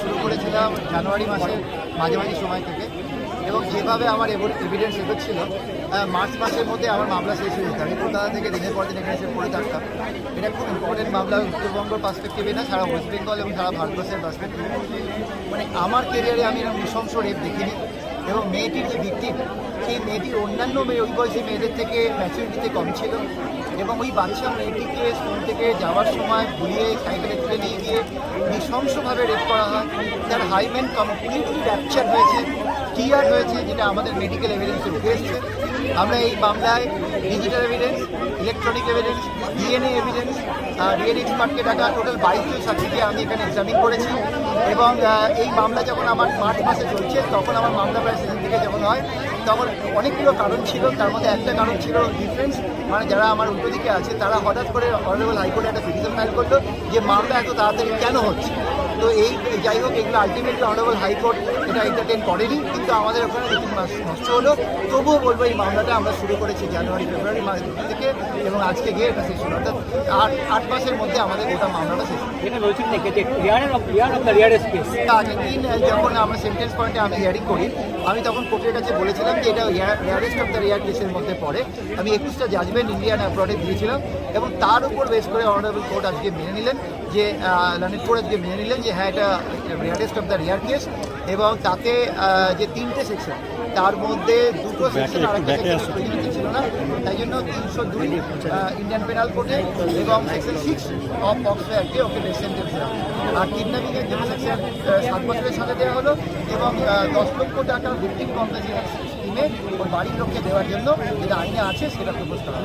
শুরু করেছিলাম জানুয়ারি মাসের মাঝামাঝি সময় থেকে। এবং যেভাবে আমার এভিডেন্স এগোচ্ছিল মার্চ মাসের মধ্যে আমার মামলা শেষ হয়ে যেত। আমি কলকাতা থেকে দিনের পর দিন এখানে এসে পড়ে থাকতাম। এটা খুব ইম্পর্টেন্ট মামলা উত্তরবঙ্গের পার্সপেক্টিভে না, সারা ওয়েস্ট বেঙ্গল এবং সারা ভারতবর্ষের পার্সপেক্টিভে মানে আমার কেরিয়ারে আমি এরকম নৃশংস রেপ দেখিনি। এবং মেয়েটির যে ভিক্টিম সেই মেয়েটির অন্যান্য মেয়ে ওই বয়সী মেয়েদের থেকে ম্যাচুরিটিতে কম ছিল এবং ওই বাচ্চা মেয়েটিকে স্কুল থেকে যাওয়ার সময় ভুলিয়ে সাইকেলে তুলে নিয়ে গিয়ে নৃশংসভাবে রেপ করা হয়। তার হাইমেন কমপ্লিটলি র্যাপচার হয়েছে টিয়ার হয়েছে, যেটা আমাদের মেডিকেল এভিডেন্সে উঠে এসছে। আমরা এই মামলায় digital evidence electronic evidence DNA evidence DNA এক্সপার্টকে ডাকা টোটাল বাইশজন সাক্ষীকে আমি এখানে এক্সামিন করেছি এবং এই মামলা যখন আমার মার্চ মাসে চলছে, তখন আমার মামলা প্রায় সেখান থেকে যখন হয়, তখন অনেকগুলো কারণ ছিল, তার মধ্যে একটা কারণ ছিল ডিফারেন্স মানে যারা আমার উল্টো দিকে আছে, তারা হঠাৎ করে অনারেবল হাইকোর্টে একটা পিটিশন ফাইল করল যে মামলা এত তাড়াতাড়ি কেন হচ্ছে? তো এই যাই হোক এগুলো আলটিমেটলি অনারেবল হাইকোর্ট এটা এন্টারটেন করেনি কিন্তু আমাদের ওখানে দু তিন মাস নষ্ট হলো। তবুও বলব এই মামলাটা আমরা শুরু করেছি জানুয়ারি ফেব্রুয়ারি মাস থেকে এবং আজকে গিয়ে এটা শেষ হলো। অর্থাৎ আট আট মাসের মধ্যে আমাদের গোটা মামলাটা শেষ হলো। যখন আমরা সেন্টেন্স পয়েন্টে আমি হিয়ারিং করি আমি তখন কোর্টের কাছে বলেছিলাম যে এটা রেয়ারেস্ট অফ দ্য রেয়ার কেসের মধ্যে পড়ে। আমি একুশটা জাজমেন্ট ইন্ডিয়ান অ্যাব্রডে দিয়েছিলাম এবং তার উপর বেস করে অনারেবল কোর্ট আজকে মেনে নিলেন। যে ললিত কোর্ট আজকে মেনে নিলেন যে হ্যাঁ এটা rarest of the rare case এবং তাতে যে তিনটে সেকশন তার মধ্যে দুটো সেকশন আর একটা সেকশন ছিল না তাই জন্য তিনশো দুই ইন্ডিয়ান পেনাল কোর্টে এবং সেকশন সিক্স অফ অ্যাক্টে ওকে সেন্টেন্স দেওয়া আর কিডন্যাপিংয়ের জন্য সেকশন সাত বছরের সাথে দেওয়া হলো এবং দশ লক্ষ টাকা ভিত্তিক কম্পেনসেশন স্কিমে ওর বাড়ির লোককে দেওয়ার জন্য যেটা আইনে আছে সেটা প্রপোজ করা